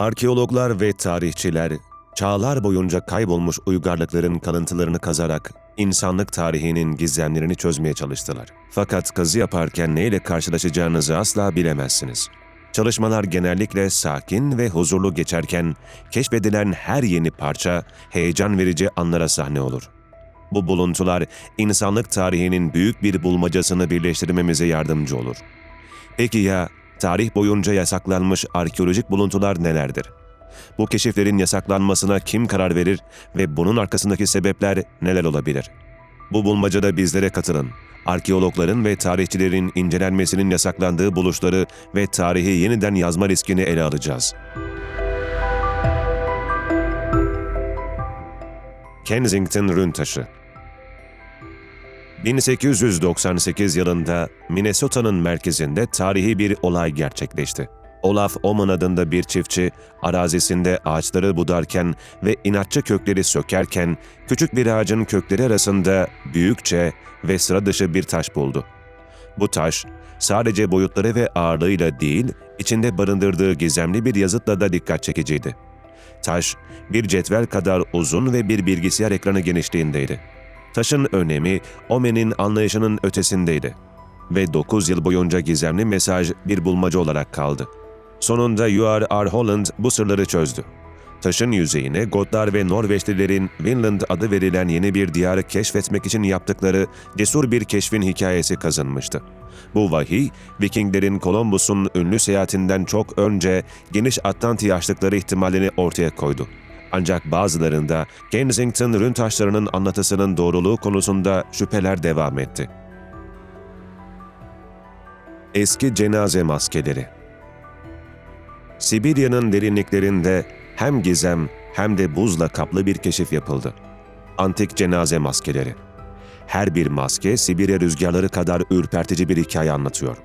Arkeologlar ve tarihçiler çağlar boyunca kaybolmuş uygarlıkların kalıntılarını kazarak insanlık tarihinin gizemlerini çözmeye çalıştılar. Fakat kazı yaparken neyle karşılaşacağınızı asla bilemezsiniz. Çalışmalar genellikle sakin ve huzurlu geçerken keşfedilen her yeni parça heyecan verici anlara sahne olur. Bu buluntular insanlık tarihinin büyük bir bulmacasını birleştirmemize yardımcı olur. Peki ya tarih boyunca yasaklanmış arkeolojik buluntular nelerdir? Bu keşiflerin yasaklanmasına kim karar verir ve bunun arkasındaki sebepler neler olabilir? Bu bulmacada bizlere katılın. Arkeologların ve tarihçilerin incelenmesinin yasaklandığı buluşları ve tarihi yeniden yazma riskini ele alacağız. Kensington Rün Taşı 1898 yılında Minnesota'nın merkezinde tarihi bir olay gerçekleşti. Olaf Oman adında bir çiftçi arazisinde ağaçları budarken ve inatçı kökleri sökerken küçük bir ağacın kökleri arasında büyükçe ve sıra dışı bir taş buldu. Bu taş sadece boyutları ve ağırlığıyla değil, içinde barındırdığı gizemli bir yazıtla da dikkat çekiciydi. Taş bir cetvel kadar uzun ve bir bilgisayar ekranı genişliğindeydi. Taşın önemi Omen'in anlayışının ötesindeydi ve 9 yıl boyunca gizemli mesaj bir bulmaca olarak kaldı. Sonunda U.R.R. Holland bu sırları çözdü. Taşın yüzeyine Gotlar ve Norveçlilerin Vinland adı verilen yeni bir diyarı keşfetmek için yaptıkları cesur bir keşfin hikayesi kazınmıştı. Bu vahiy, Vikinglerin Columbus'un ünlü seyahatinden çok önce geniş Atlantik'i aştıkları ihtimalini ortaya koydu. Ancak bazılarında Kensington rün taşlarının anlatısının doğruluğu konusunda şüpheler devam etti. Eski cenaze maskeleri Sibirya'nın derinliklerinde hem gizem hem de buzla kaplı bir keşif yapıldı. Antik cenaze maskeleri. Her bir maske Sibirya rüzgarları kadar ürpertici bir hikaye anlatıyor.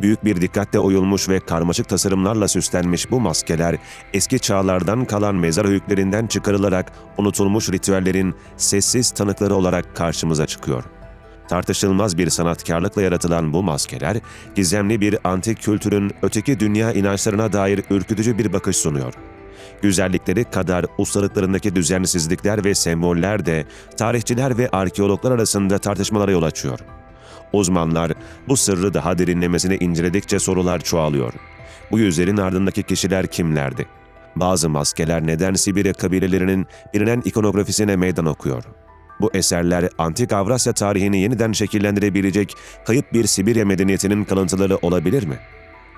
Büyük bir dikkatle oyulmuş ve karmaşık tasarımlarla süslenmiş bu maskeler, eski çağlardan kalan mezar öykülerinden çıkarılarak unutulmuş ritüellerin sessiz tanıkları olarak karşımıza çıkıyor. Tartışılmaz bir sanatkarlıkla yaratılan bu maskeler, gizemli bir antik kültürün öteki dünya inançlarına dair ürkütücü bir bakış sunuyor. Güzellikleri kadar ustalıklarındaki düzensizlikler ve semboller de tarihçiler ve arkeologlar arasında tartışmalara yol açıyor. Uzmanlar bu sırrı daha derinlemesine inceledikçe sorular çoğalıyor. Bu yüzlerin ardındaki kişiler kimlerdi? Bazı maskeler neden Sibirya kabilelerinin bilinen ikonografisine meydan okuyor? Bu eserler antik Avrasya tarihini yeniden şekillendirebilecek kayıp bir Sibirya medeniyetinin kalıntıları olabilir mi?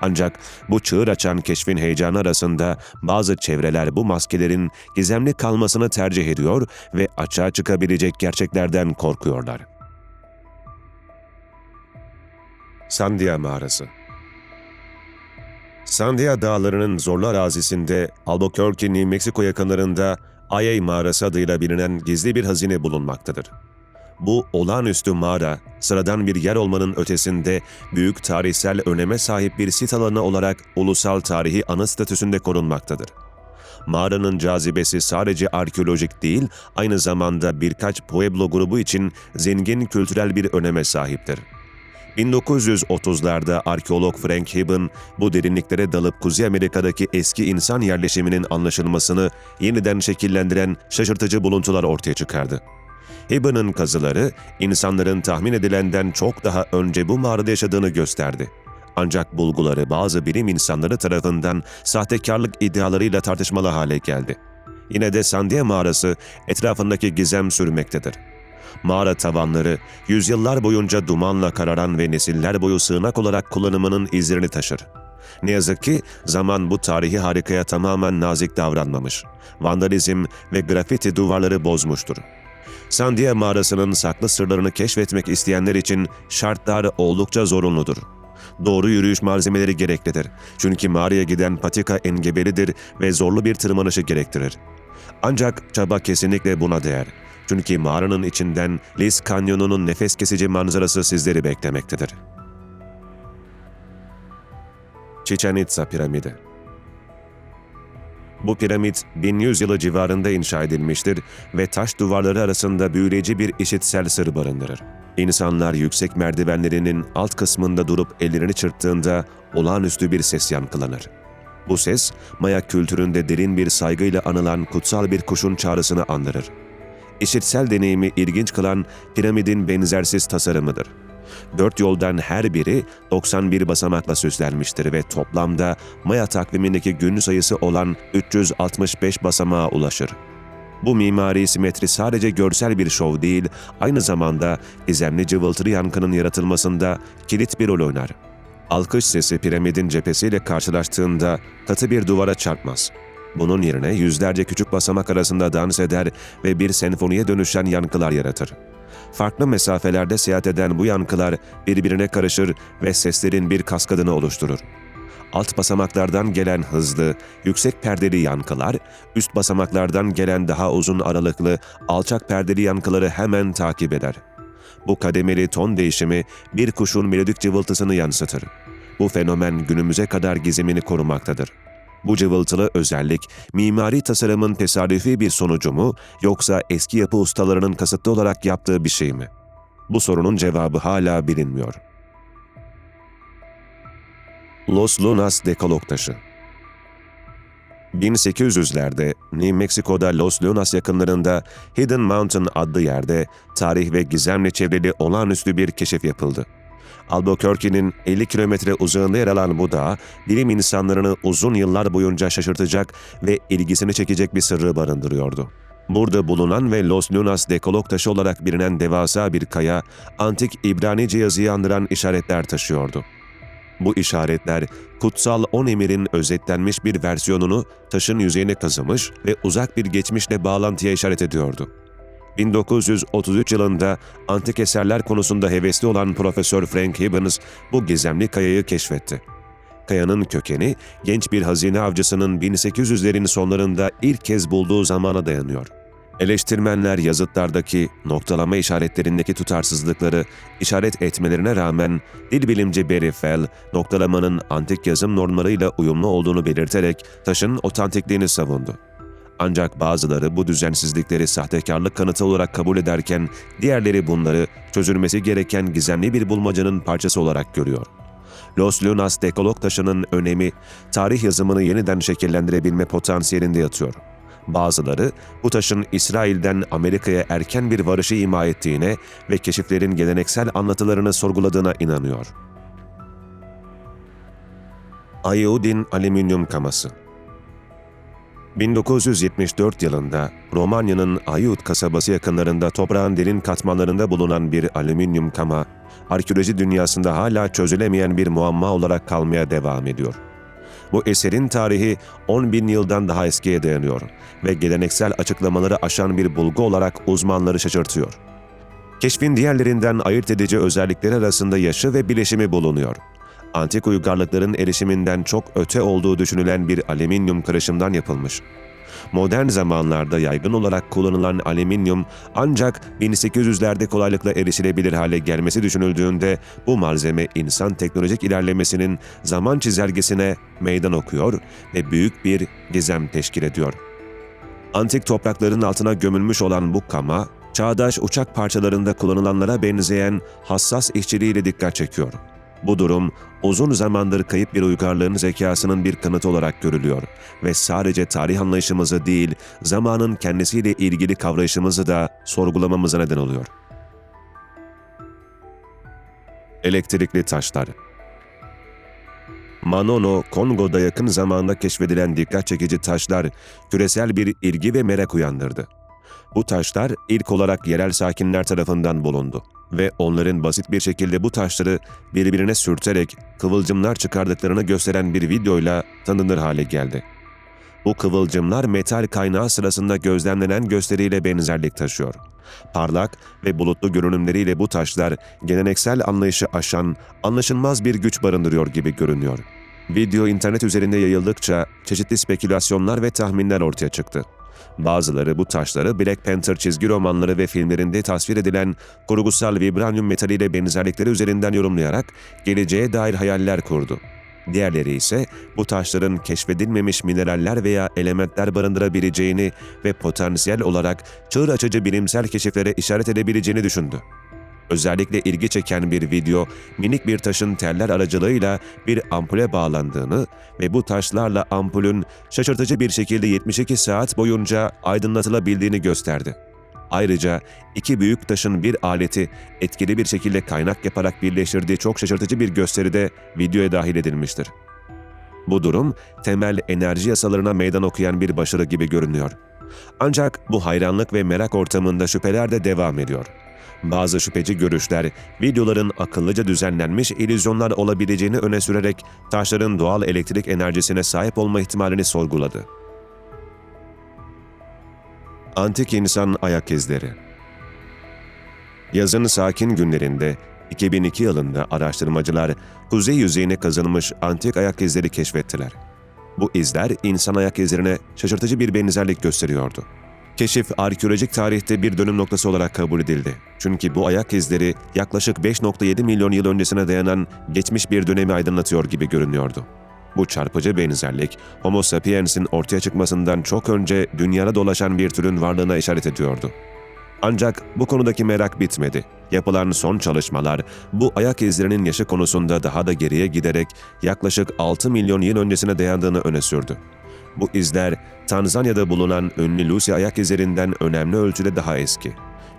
Ancak bu çığır açan keşfin heyecanı arasında bazı çevreler bu maskelerin gizemli kalmasını tercih ediyor ve açığa çıkabilecek gerçeklerden korkuyorlar. Sandia Mağarası Sandia Dağları'nın zorlu arazisinde Albuquerque, New Mexico yakınlarında Ayay Mağarası adıyla bilinen gizli bir hazine bulunmaktadır. Bu olağanüstü mağara, sıradan bir yer olmanın ötesinde büyük tarihsel öneme sahip bir sit alanı olarak ulusal tarihi anı statüsünde korunmaktadır. Mağaranın cazibesi sadece arkeolojik değil, aynı zamanda birkaç Pueblo grubu için zengin kültürel bir öneme sahiptir. 1930'larda arkeolog Frank Hibben bu derinliklere dalıp Kuzey Amerika'daki eski insan yerleşiminin anlaşılmasını yeniden şekillendiren şaşırtıcı buluntular ortaya çıkardı. Hibben'ın kazıları insanların tahmin edilenden çok daha önce bu mağarada yaşadığını gösterdi. Ancak bulguları bazı bilim insanları tarafından sahtekarlık iddialarıyla tartışmalı hale geldi. Yine de Sandia mağarası etrafındaki gizem sürmektedir. Mağara tavanları, yüzyıllar boyunca dumanla kararan ve nesiller boyu sığınak olarak kullanımının izlerini taşır. Ne yazık ki zaman bu tarihi harikaya tamamen nazik davranmamış. Vandalizm ve grafiti duvarları bozmuştur. Sandia mağarasının saklı sırlarını keşfetmek isteyenler için şartlar oldukça zorunludur. Doğru yürüyüş malzemeleri gereklidir. Çünkü mağaraya giden patika engebelidir ve zorlu bir tırmanışı gerektirir. Ancak çaba kesinlikle buna değer. Çünkü mağaranın içinden Liz Kanyonu'nun nefes kesici manzarası sizleri beklemektedir. Chichen Itza Piramidi Bu piramit 1100 yılı civarında inşa edilmiştir ve taş duvarları arasında büyüleyici bir işitsel sır barındırır. İnsanlar yüksek merdivenlerinin alt kısmında durup ellerini çırptığında olağanüstü bir ses yankılanır. Bu ses, Maya kültüründe derin bir saygıyla anılan kutsal bir kuşun çağrısını andırır. İşitsel deneyimi ilginç kılan piramidin benzersiz tasarımıdır. Dört yoldan her biri 91 basamakla süslenmiştir ve toplamda Maya takvimindeki gün sayısı olan 365 basamağa ulaşır. Bu mimari simetri sadece görsel bir şov değil, aynı zamanda gizemli cıvıltılı yankının yaratılmasında kilit bir rol oynar. Alkış sesi piramidin cephesiyle karşılaştığında katı bir duvara çarpmaz. Bunun yerine yüzlerce küçük basamak arasında dans eder ve bir senfoniye dönüşen yankılar yaratır. Farklı mesafelerde seyahat eden bu yankılar birbirine karışır ve seslerin bir kaskadını oluşturur. Alt basamaklardan gelen hızlı, yüksek perdeli yankılar, üst basamaklardan gelen daha uzun aralıklı, alçak perdeli yankıları hemen takip eder. Bu kademeli ton değişimi bir kuşun melodik cıvıltısını yansıtır. Bu fenomen günümüze kadar gizemini korumaktadır. Bu cıvıltılı özellik, mimari tasarımın tesadüfi bir sonucu mu, yoksa eski yapı ustalarının kasıtlı olarak yaptığı bir şey mi? Bu sorunun cevabı hala bilinmiyor. Los Lunas Dekalog Taşı 1800'lerde New Mexico'da Los Lunas yakınlarında Hidden Mountain adlı yerde tarih ve gizemle çevrili olağanüstü bir keşif yapıldı. Albuquerque'nin 50 kilometre uzağında yer alan bu dağ, bilim insanlarını uzun yıllar boyunca şaşırtacak ve ilgisini çekecek bir sırrı barındırıyordu. Burada bulunan ve Los Lunas dekolog taşı olarak bilinen devasa bir kaya, antik İbranice yazıyı andıran işaretler taşıyordu. Bu işaretler, kutsal on emirin özetlenmiş bir versiyonunu taşın yüzeyine kazımış ve uzak bir geçmişle bağlantıya işaret ediyordu. 1933 yılında antik eserler konusunda hevesli olan Profesör Frank Gibbons bu gizemli kayayı keşfetti. Kayanın kökeni genç bir hazine avcısının 1800'lerin sonlarında ilk kez bulduğu zamana dayanıyor. Eleştirmenler yazıtlardaki noktalama işaretlerindeki tutarsızlıkları işaret etmelerine rağmen dil bilimci Barry Fell, noktalamanın antik yazım normlarıyla uyumlu olduğunu belirterek taşın otantikliğini savundu. Ancak bazıları bu düzensizlikleri sahtekarlık kanıtı olarak kabul ederken diğerleri bunları çözülmesi gereken gizemli bir bulmacanın parçası olarak görüyor. Los Lunas dekolog taşının önemi, tarih yazımını yeniden şekillendirebilme potansiyelinde yatıyor. Bazıları bu taşın İsrail'den Amerika'ya erken bir varışı ima ettiğine ve keşiflerin geleneksel anlatılarını sorguladığına inanıyor. Ayudin alüminyum kaması 1974 yılında Romanya'nın Ayut kasabası yakınlarında toprağın derin katmanlarında bulunan bir alüminyum kama, arkeoloji dünyasında hala çözülemeyen bir muamma olarak kalmaya devam ediyor. Bu eserin tarihi 10 bin yıldan daha eskiye dayanıyor ve geleneksel açıklamaları aşan bir bulgu olarak uzmanları şaşırtıyor. Keşfin diğerlerinden ayırt edici özellikleri arasında yaşı ve bileşimi bulunuyor antik uygarlıkların erişiminden çok öte olduğu düşünülen bir alüminyum karışımdan yapılmış. Modern zamanlarda yaygın olarak kullanılan alüminyum ancak 1800'lerde kolaylıkla erişilebilir hale gelmesi düşünüldüğünde bu malzeme insan teknolojik ilerlemesinin zaman çizelgesine meydan okuyor ve büyük bir gizem teşkil ediyor. Antik toprakların altına gömülmüş olan bu kama, çağdaş uçak parçalarında kullanılanlara benzeyen hassas işçiliğiyle dikkat çekiyor. Bu durum uzun zamandır kayıp bir uygarlığın zekasının bir kanıtı olarak görülüyor ve sadece tarih anlayışımızı değil, zamanın kendisiyle ilgili kavrayışımızı da sorgulamamıza neden oluyor. Elektrikli taşlar Manono, Kongo'da yakın zamanda keşfedilen dikkat çekici taşlar küresel bir ilgi ve merak uyandırdı. Bu taşlar ilk olarak yerel sakinler tarafından bulundu ve onların basit bir şekilde bu taşları birbirine sürterek kıvılcımlar çıkardıklarını gösteren bir videoyla tanınır hale geldi. Bu kıvılcımlar metal kaynağı sırasında gözlemlenen gösteriyle benzerlik taşıyor. Parlak ve bulutlu görünümleriyle bu taşlar geleneksel anlayışı aşan, anlaşılmaz bir güç barındırıyor gibi görünüyor. Video internet üzerinde yayıldıkça çeşitli spekülasyonlar ve tahminler ortaya çıktı. Bazıları bu taşları Black Panther çizgi romanları ve filmlerinde tasvir edilen kurgusal vibranyum metaliyle benzerlikleri üzerinden yorumlayarak geleceğe dair hayaller kurdu. Diğerleri ise bu taşların keşfedilmemiş mineraller veya elementler barındırabileceğini ve potansiyel olarak çığır açıcı bilimsel keşiflere işaret edebileceğini düşündü. Özellikle ilgi çeken bir video, minik bir taşın teller aracılığıyla bir ampule bağlandığını ve bu taşlarla ampulün şaşırtıcı bir şekilde 72 saat boyunca aydınlatılabildiğini gösterdi. Ayrıca iki büyük taşın bir aleti etkili bir şekilde kaynak yaparak birleştirdiği çok şaşırtıcı bir gösteride videoya dahil edilmiştir. Bu durum temel enerji yasalarına meydan okuyan bir başarı gibi görünüyor. Ancak bu hayranlık ve merak ortamında şüpheler de devam ediyor. Bazı şüpheci görüşler, videoların akıllıca düzenlenmiş illüzyonlar olabileceğini öne sürerek taşların doğal elektrik enerjisine sahip olma ihtimalini sorguladı. Antik insan ayak izleri Yazın sakin günlerinde 2002 yılında araştırmacılar kuzey yüzeyine kazınmış antik ayak izleri keşfettiler. Bu izler insan ayak izlerine şaşırtıcı bir benzerlik gösteriyordu. Keşif arkeolojik tarihte bir dönüm noktası olarak kabul edildi. Çünkü bu ayak izleri yaklaşık 5.7 milyon yıl öncesine dayanan geçmiş bir dönemi aydınlatıyor gibi görünüyordu. Bu çarpıcı benzerlik, Homo sapiens'in ortaya çıkmasından çok önce dünyada dolaşan bir türün varlığına işaret ediyordu. Ancak bu konudaki merak bitmedi. Yapılan son çalışmalar bu ayak izlerinin yaşı konusunda daha da geriye giderek yaklaşık 6 milyon yıl öncesine dayandığını öne sürdü. Bu izler Tanzanya'da bulunan ünlü Lucy ayak izlerinden önemli ölçüde daha eski.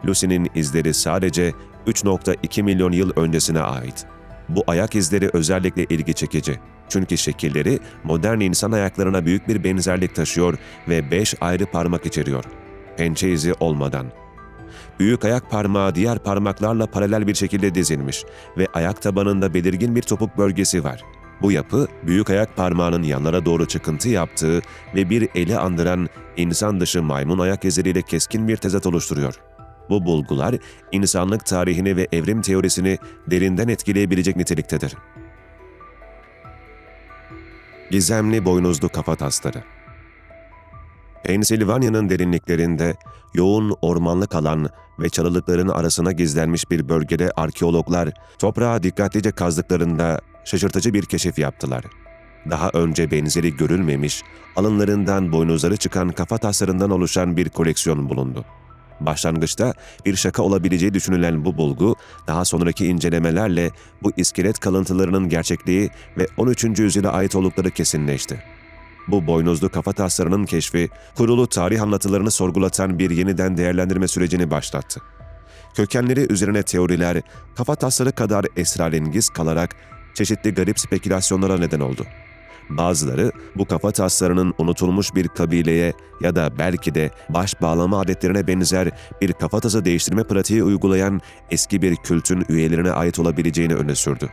Lucy'nin izleri sadece 3.2 milyon yıl öncesine ait. Bu ayak izleri özellikle ilgi çekici. Çünkü şekilleri modern insan ayaklarına büyük bir benzerlik taşıyor ve 5 ayrı parmak içeriyor. Pençe izi olmadan. Büyük ayak parmağı diğer parmaklarla paralel bir şekilde dizilmiş ve ayak tabanında belirgin bir topuk bölgesi var. Bu yapı, büyük ayak parmağının yanlara doğru çıkıntı yaptığı ve bir eli andıran insan dışı maymun ayak izleriyle keskin bir tezat oluşturuyor. Bu bulgular, insanlık tarihini ve evrim teorisini derinden etkileyebilecek niteliktedir. Gizemli boynuzlu kafa tasları Pensilvanya'nın derinliklerinde yoğun ormanlık alan ve çalılıkların arasına gizlenmiş bir bölgede arkeologlar toprağa dikkatlice kazdıklarında şaşırtıcı bir keşif yaptılar. Daha önce benzeri görülmemiş, alınlarından boynuzları çıkan kafa taslarından oluşan bir koleksiyon bulundu. Başlangıçta bir şaka olabileceği düşünülen bu bulgu, daha sonraki incelemelerle bu iskelet kalıntılarının gerçekliği ve 13. yüzyıla ait oldukları kesinleşti. Bu boynuzlu kafa taslarının keşfi, kurulu tarih anlatılarını sorgulatan bir yeniden değerlendirme sürecini başlattı. Kökenleri üzerine teoriler, kafa tasları kadar esrarengiz kalarak çeşitli garip spekülasyonlara neden oldu. Bazıları bu kafa taslarının unutulmuş bir kabileye ya da belki de baş bağlama adetlerine benzer bir kafatası değiştirme pratiği uygulayan eski bir kültün üyelerine ait olabileceğini öne sürdü.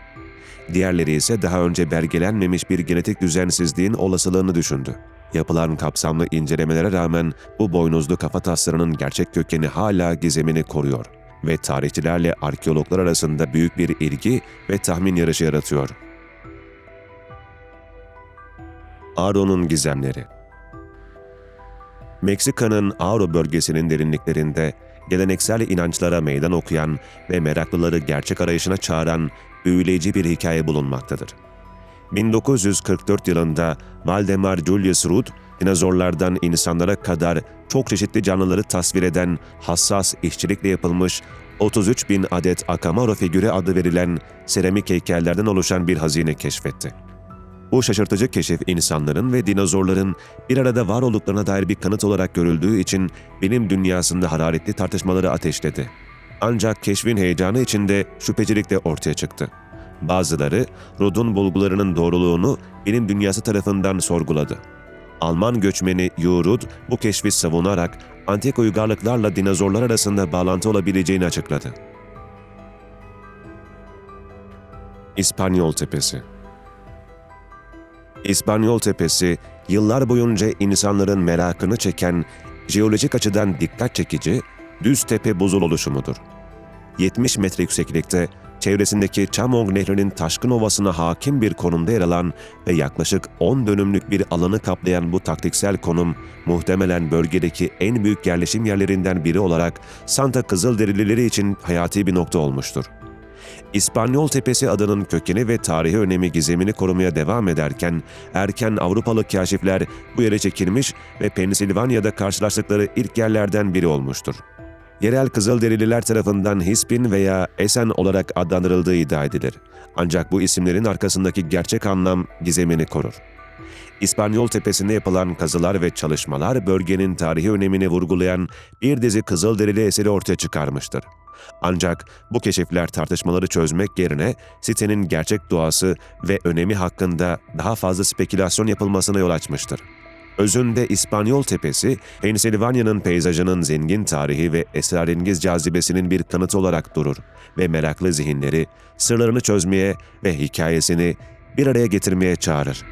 Diğerleri ise daha önce belgelenmemiş bir genetik düzensizliğin olasılığını düşündü. Yapılan kapsamlı incelemelere rağmen bu boynuzlu kafa taslarının gerçek kökeni hala gizemini koruyor ve tarihçilerle arkeologlar arasında büyük bir ilgi ve tahmin yarışı yaratıyor. Aro'nun gizemleri Meksika'nın Aro bölgesinin derinliklerinde geleneksel inançlara meydan okuyan ve meraklıları gerçek arayışına çağıran büyüleyici bir hikaye bulunmaktadır. 1944 yılında Valdemar Julius Rudd, dinozorlardan insanlara kadar çok çeşitli canlıları tasvir eden hassas işçilikle yapılmış 33 bin adet Akamaro figürü adı verilen seramik heykellerden oluşan bir hazine keşfetti. Bu şaşırtıcı keşif insanların ve dinozorların bir arada var olduklarına dair bir kanıt olarak görüldüğü için bilim dünyasında hararetli tartışmaları ateşledi. Ancak keşfin heyecanı içinde şüphecilik de ortaya çıktı. Bazıları Rudd'un bulgularının doğruluğunu bilim dünyası tarafından sorguladı. Alman göçmeni Hugh Rudd bu keşfi savunarak antik uygarlıklarla dinozorlar arasında bağlantı olabileceğini açıkladı. İspanyol Tepesi İspanyol Tepesi, yıllar boyunca insanların merakını çeken, jeolojik açıdan dikkat çekici, düz tepe buzul oluşumudur. 70 metre yükseklikte, çevresindeki Chamong Nehri'nin taşkın ovasına hakim bir konumda yer alan ve yaklaşık 10 dönümlük bir alanı kaplayan bu taktiksel konum, muhtemelen bölgedeki en büyük yerleşim yerlerinden biri olarak Santa Kızılderilileri için hayati bir nokta olmuştur. İspanyol Tepesi adının kökeni ve tarihi önemi gizemini korumaya devam ederken erken Avrupalı kaşifler bu yere çekilmiş ve Pensilvanya'da karşılaştıkları ilk yerlerden biri olmuştur. Yerel Kızılderililer tarafından Hispin veya Esen olarak adlandırıldığı iddia edilir. Ancak bu isimlerin arkasındaki gerçek anlam gizemini korur. İspanyol tepesinde yapılan kazılar ve çalışmalar bölgenin tarihi önemini vurgulayan bir dizi Kızılderili eseri ortaya çıkarmıştır. Ancak bu keşifler tartışmaları çözmek yerine sitenin gerçek doğası ve önemi hakkında daha fazla spekülasyon yapılmasına yol açmıştır. Özünde İspanyol Tepesi, Pensilvanya'nın peyzajının zengin tarihi ve esrarengiz cazibesinin bir kanıtı olarak durur ve meraklı zihinleri sırlarını çözmeye ve hikayesini bir araya getirmeye çağırır.